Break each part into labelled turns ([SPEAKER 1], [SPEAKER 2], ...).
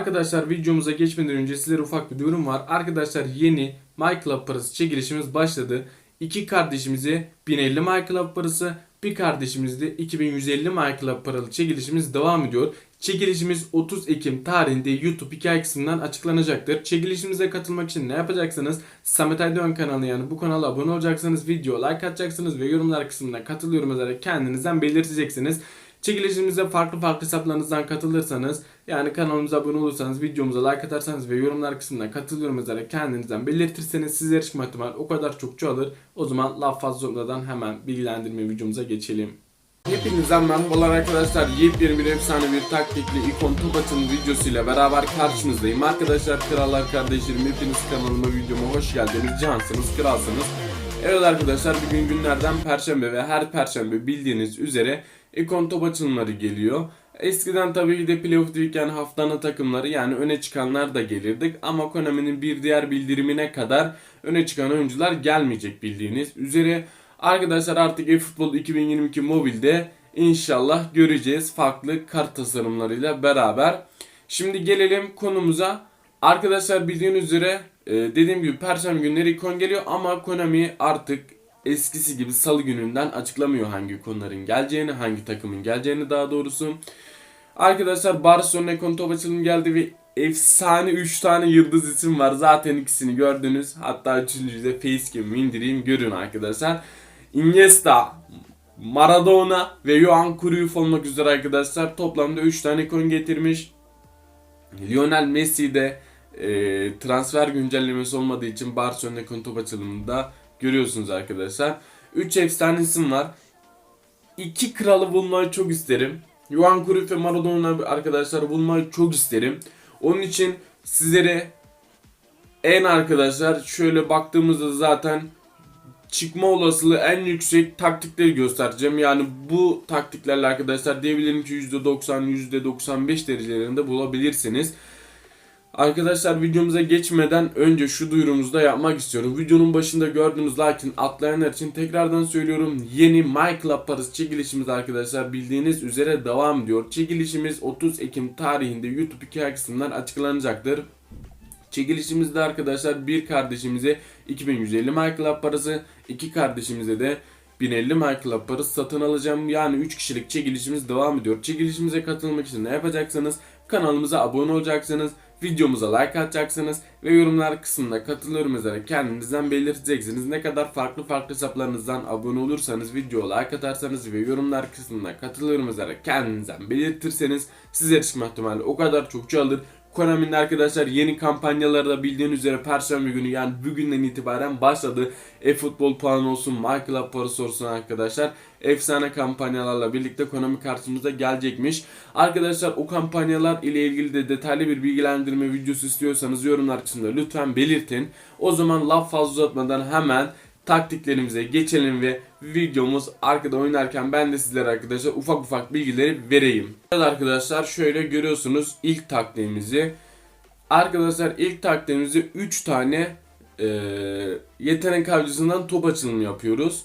[SPEAKER 1] Arkadaşlar videomuza geçmeden önce sizlere ufak bir duyurum var. Arkadaşlar yeni MyClub parası çekilişimiz başladı. İki kardeşimize 1050 MyClub parası, bir kardeşimizde 2150 MyClub paralı çekilişimiz devam ediyor. Çekilişimiz 30 Ekim tarihinde YouTube hikaye kısmından açıklanacaktır. Çekilişimize katılmak için ne yapacaksınız? Samet Aydoğan kanalı yani bu kanala abone olacaksınız, video like atacaksınız ve yorumlar kısmına katılıyorum yazarak kendinizden belirteceksiniz. Çekilişimize farklı farklı hesaplarınızdan katılırsanız yani kanalımıza abone olursanız videomuza like atarsanız ve yorumlar kısmına katılıyorum yazarak kendinizden belirtirseniz sizlere çıkma ihtimali o kadar çok çoğalır. O zaman laf fazla uzatmadan hemen bilgilendirme videomuza geçelim. Hepinizden merhabalar arkadaşlar. Yepyeni bir efsane bir taktikli ikon top atın videosuyla beraber karşınızdayım. Arkadaşlar krallar kardeşlerim hepiniz kanalıma videoma hoş geldiniz. Cansınız kralsınız. Evet arkadaşlar bugün günlerden perşembe ve her perşembe bildiğiniz üzere ikon top açılımları geliyor. Eskiden tabii ki de playoff değilken haftanın takımları yani öne çıkanlar da gelirdik ama Konami'nin bir diğer bildirimine kadar öne çıkan oyuncular gelmeyecek bildiğiniz üzere. Arkadaşlar artık eFootball 2022 mobilde inşallah göreceğiz farklı kart tasarımlarıyla beraber. Şimdi gelelim konumuza. Arkadaşlar bildiğiniz üzere e, dediğim gibi perşembe günleri ikon geliyor ama Konami artık eskisi gibi salı gününden açıklamıyor hangi konuların geleceğini, hangi takımın geleceğini daha doğrusu. Arkadaşlar Barcelona ikon top açılımı geldi ve efsane 3 tane yıldız isim var. Zaten ikisini gördünüz. Hatta üçüncüyü de facecam'ı indireyim görün arkadaşlar. Iniesta, Maradona ve Johan Cruyff olmak üzere arkadaşlar toplamda 3 tane ikon getirmiş. Lionel Messi de e, transfer güncellemesi olmadığı için Barcelona ikon top açılımında görüyorsunuz arkadaşlar. 3 efsane isim var. 2 kralı bulmayı çok isterim. Johan Cruyff ve Maradona arkadaşlar bulmayı çok isterim. Onun için sizlere en arkadaşlar şöyle baktığımızda zaten çıkma olasılığı en yüksek taktikleri göstereceğim. Yani bu taktiklerle arkadaşlar diyebilirim ki %90 %95 derecelerinde bulabilirsiniz. Arkadaşlar videomuza geçmeden önce şu duyurumuzu da yapmak istiyorum. Videonun başında gördüğünüz lakin atlayanlar için tekrardan söylüyorum. Yeni MyClub parası çekilişimiz arkadaşlar bildiğiniz üzere devam ediyor. Çekilişimiz 30 Ekim tarihinde YouTube hikaye kısmından açıklanacaktır. Çekilişimizde arkadaşlar bir kardeşimize 2150 MyClub parası, iki kardeşimize de 1050 MyClub parası satın alacağım. Yani 3 kişilik çekilişimiz devam ediyor. Çekilişimize katılmak için ne yapacaksınız? Kanalımıza abone olacaksınız. Videomuza like atacaksınız ve yorumlar kısmında katılıyorum yazarak kendinizden belirteceksiniz. Ne kadar farklı farklı hesaplarınızdan abone olursanız, video like atarsanız ve yorumlar kısmında katılıyorum yazarak kendinizden belirtirseniz sizler çıkma ihtimali o kadar çok çoğalır. Konami'nin arkadaşlar yeni kampanyaları da bildiğiniz üzere Perşembe günü yani bugünden itibaren başladı. E-futbol puanı olsun, MyClub parası olsun arkadaşlar. Efsane kampanyalarla birlikte Konami karşımıza gelecekmiş. Arkadaşlar o kampanyalar ile ilgili de detaylı bir bilgilendirme videosu istiyorsanız yorumlar kısmında lütfen belirtin. O zaman laf fazla uzatmadan hemen taktiklerimize geçelim ve videomuz arkada oynarken ben de sizlere arkadaşlar ufak ufak bilgileri vereyim. Evet arkadaşlar şöyle görüyorsunuz ilk taktiğimizi. Arkadaşlar ilk taktiğimizde 3 tane e, yetenek avcısından top açılımı yapıyoruz.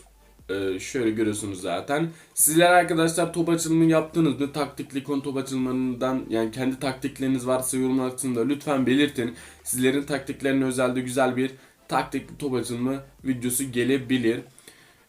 [SPEAKER 1] E, şöyle görüyorsunuz zaten. Sizler arkadaşlar top açılımı yaptınız mı? Taktikli konu top açılımlarından yani kendi taktikleriniz varsa yorumlar kısmında lütfen belirtin. Sizlerin taktiklerine özelde güzel bir taktikli top açılımı videosu gelebilir.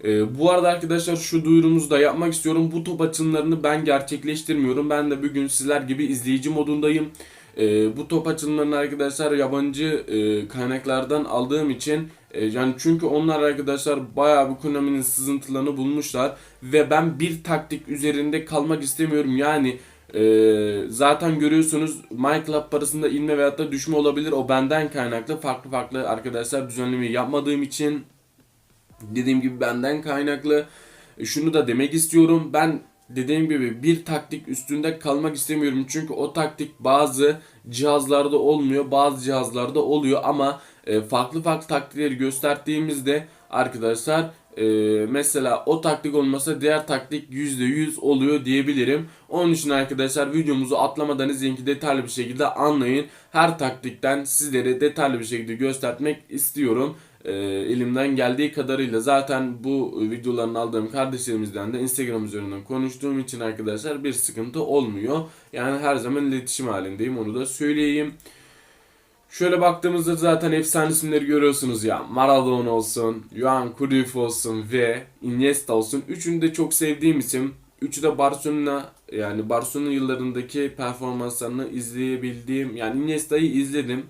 [SPEAKER 1] Ee, bu arada arkadaşlar şu duyurumuzu da yapmak istiyorum. Bu top açılımlarını ben gerçekleştirmiyorum. Ben de bugün sizler gibi izleyici modundayım. Ee, bu top açılımlarını arkadaşlar yabancı e, kaynaklardan aldığım için e, yani çünkü onlar arkadaşlar bayağı bu Konami'nin sızıntılarını bulmuşlar ve ben bir taktik üzerinde kalmak istemiyorum. Yani ee, zaten görüyorsunuz MyClub parasında inme veyahut da düşme olabilir. O benden kaynaklı. Farklı farklı arkadaşlar düzenlemeyi yapmadığım için dediğim gibi benden kaynaklı. E, şunu da demek istiyorum. Ben dediğim gibi bir taktik üstünde kalmak istemiyorum. Çünkü o taktik bazı cihazlarda olmuyor. Bazı cihazlarda oluyor ama e, farklı farklı taktikleri gösterdiğimizde arkadaşlar e, mesela o taktik olmasa diğer taktik %100 oluyor diyebilirim. Onun için arkadaşlar videomuzu atlamadan izleyin ki detaylı bir şekilde anlayın. Her taktikten sizlere detaylı bir şekilde göstermek istiyorum. e, elimden geldiği kadarıyla zaten bu videolarını aldığım kardeşlerimizden de Instagram üzerinden konuştuğum için arkadaşlar bir sıkıntı olmuyor. Yani her zaman iletişim halindeyim onu da söyleyeyim. Şöyle baktığımızda zaten efsane isimleri görüyorsunuz ya. Maradona olsun, Johan Cruyff olsun ve Iniesta olsun. Üçünü de çok sevdiğim isim. Üçü de Barcelona yani Barcelona yıllarındaki performanslarını izleyebildiğim yani Iniesta'yı izledim.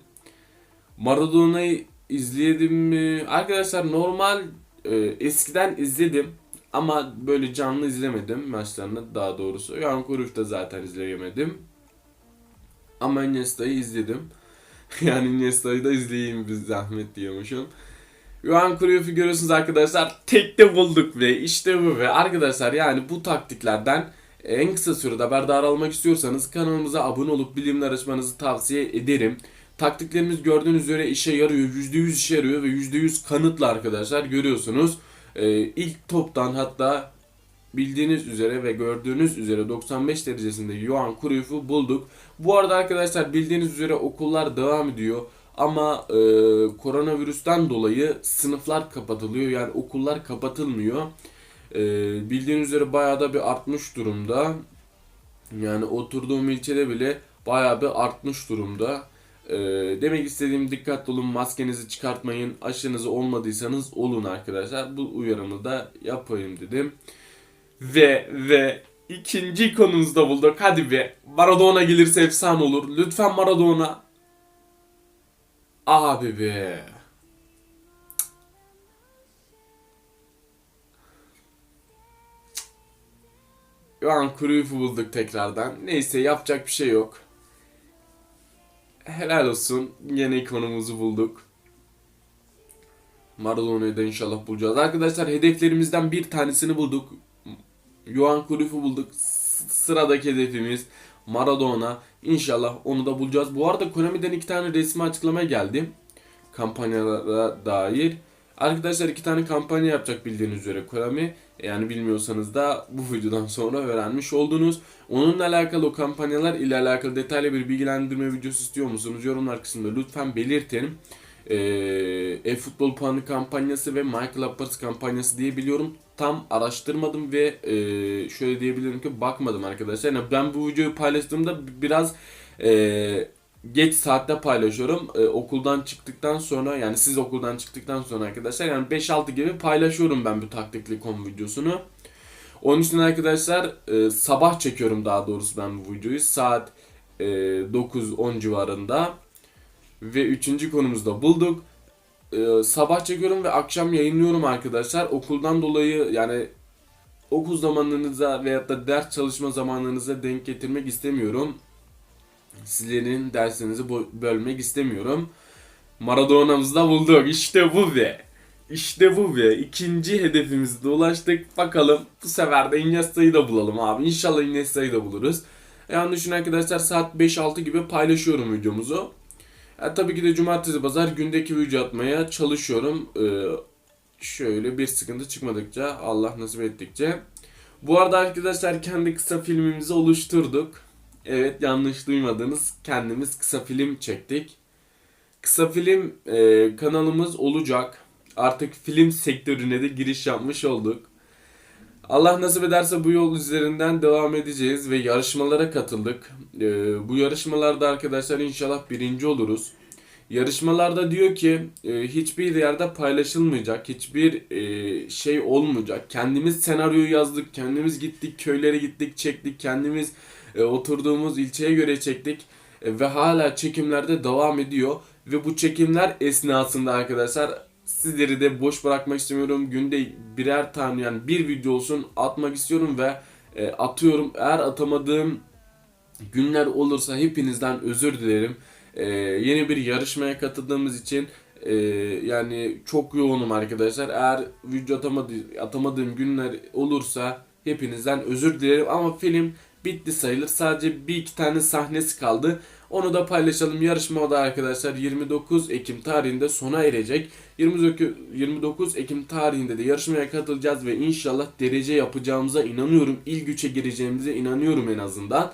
[SPEAKER 1] Maradona'yı izledim mi? Arkadaşlar normal e, eskiden izledim ama böyle canlı izlemedim maçlarını daha doğrusu. Johan Cruyff'u da zaten izleyemedim. Ama Iniesta'yı izledim. yani Iniesta'yı da izleyeyim bir zahmet diyormuşum. Johan Cruyff'u görüyorsunuz arkadaşlar. Tekte bulduk ve işte bu ve arkadaşlar yani bu taktiklerden en kısa sürede haberdar olmak istiyorsanız kanalımıza abone olup bilimler açmanızı tavsiye ederim. Taktiklerimiz gördüğünüz üzere işe yarıyor. %100 işe yarıyor ve %100 kanıtlı arkadaşlar görüyorsunuz. Ee, ilk toptan hatta bildiğiniz üzere ve gördüğünüz üzere 95 derecesinde Johan Cruyff'u bulduk. Bu arada arkadaşlar bildiğiniz üzere okullar devam ediyor. Ama e, koronavirüsten dolayı sınıflar kapatılıyor. Yani okullar kapatılmıyor. E, bildiğiniz üzere bayağı da bir artmış durumda. Yani oturduğum ilçede bile bayağı bir artmış durumda. E, demek istediğim dikkatli olun, maskenizi çıkartmayın, aşınızı olmadıysanız olun arkadaşlar. Bu uyarımı da yapayım dedim. Ve ve ikinci konumuzu da bulduk. Hadi be. Maradona gelirse efsane olur. Lütfen Maradona. Abi be. Johan Cruyff'u bulduk tekrardan. Neyse yapacak bir şey yok. Helal olsun. Yine konumuzu bulduk. Maradona'yı da inşallah bulacağız. Arkadaşlar hedeflerimizden bir tanesini bulduk. Johan Cruyff'u bulduk. Sıradaki hedefimiz Maradona. İnşallah onu da bulacağız. Bu arada Konami'den iki tane resmi açıklama geldi. Kampanyalara dair. Arkadaşlar iki tane kampanya yapacak bildiğiniz üzere Konami. Yani bilmiyorsanız da bu videodan sonra öğrenmiş oldunuz. Onunla alakalı o kampanyalar ile alakalı detaylı bir bilgilendirme videosu istiyor musunuz? Yorumlar kısmında lütfen belirtin. Ee, e-futbol puanı kampanyası ve Michael Uppers kampanyası diye biliyorum. Tam araştırmadım ve e, şöyle diyebilirim ki bakmadım arkadaşlar. Yani ben bu videoyu paylaştığımda biraz e, geç saatte paylaşıyorum. E, okuldan çıktıktan sonra yani siz okuldan çıktıktan sonra arkadaşlar yani 5-6 gibi paylaşıyorum ben bu taktikli kom videosunu. Onun için arkadaşlar e, sabah çekiyorum daha doğrusu ben bu videoyu. Saat e, 9-10 civarında. Ve üçüncü konumuzda bulduk. Ee, sabah çekiyorum ve akşam yayınlıyorum arkadaşlar. Okuldan dolayı yani okul zamanlarınıza veyahut da ders çalışma zamanlarınıza denk getirmek istemiyorum. Sizlerin derslerinizi bölmek istemiyorum. Maradona'mızı da bulduk. İşte bu be. İşte bu be. İkinci hedefimize de ulaştık. Bakalım bu sefer de Iniesta'yı da bulalım abi. İnşallah Iniesta'yı da buluruz. Yani düşün arkadaşlar saat 5-6 gibi paylaşıyorum videomuzu. Ya, tabii ki de cumartesi pazar gündeki video atmaya çalışıyorum. Ee, şöyle bir sıkıntı çıkmadıkça Allah nasip ettikçe. Bu arada arkadaşlar kendi kısa filmimizi oluşturduk. Evet yanlış duymadınız. Kendimiz kısa film çektik. Kısa film e, kanalımız olacak. Artık film sektörüne de giriş yapmış olduk. Allah nasip ederse bu yol üzerinden devam edeceğiz ve yarışmalara katıldık. Ee, bu yarışmalarda arkadaşlar inşallah birinci oluruz. Yarışmalarda diyor ki e, hiçbir yerde paylaşılmayacak, hiçbir e, şey olmayacak. Kendimiz senaryoyu yazdık, kendimiz gittik, köylere gittik, çektik, kendimiz e, oturduğumuz ilçeye göre çektik E, ve hala çekimlerde devam ediyor. Ve bu çekimler esnasında arkadaşlar sizleri de boş bırakmak istemiyorum. Günde birer tane yani bir video olsun atmak istiyorum ve e, atıyorum. Eğer atamadığım günler olursa hepinizden özür dilerim. E, yeni bir yarışmaya katıldığımız için e, yani çok yoğunum arkadaşlar. Eğer video atamadı, atamadığım günler olursa hepinizden özür dilerim. Ama film bitti sayılır. Sadece bir iki tane sahnesi kaldı. Onu da paylaşalım. Yarışma da arkadaşlar 29 Ekim tarihinde sona erecek. 29 29 Ekim tarihinde de yarışmaya katılacağız ve inşallah derece yapacağımıza inanıyorum. İlk üçe gireceğimize inanıyorum en azından.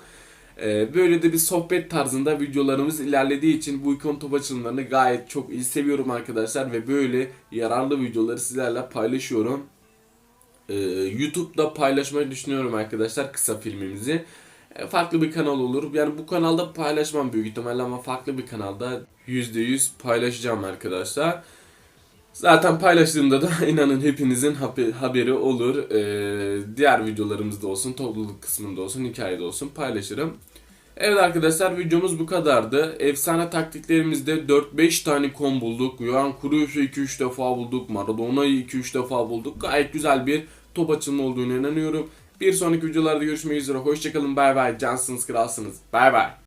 [SPEAKER 1] Ee, böyle de bir sohbet tarzında videolarımız ilerlediği için bu ikon top açılımlarını gayet çok iyi seviyorum arkadaşlar ve böyle yararlı videoları sizlerle paylaşıyorum. Ee, YouTube'da paylaşmayı düşünüyorum arkadaşlar kısa filmimizi. Ee, farklı bir kanal olur. Yani bu kanalda paylaşmam büyük ihtimalle ama farklı bir kanalda %100 paylaşacağım arkadaşlar. Zaten paylaştığımda da inanın hepinizin habe- haberi olur. Ee, diğer videolarımızda olsun, topluluk kısmında olsun, hikayede olsun paylaşırım. Evet arkadaşlar videomuz bu kadardı. Efsane taktiklerimizde 4-5 tane kom bulduk. Yohan Cruyff'u 2-3 defa bulduk. Maradona'yı 2-3 defa bulduk. Gayet güzel bir top açılımı olduğunu inanıyorum. Bir sonraki videolarda görüşmek üzere. Hoşçakalın. Bay bay. Cansınız kralsınız. Bay bay.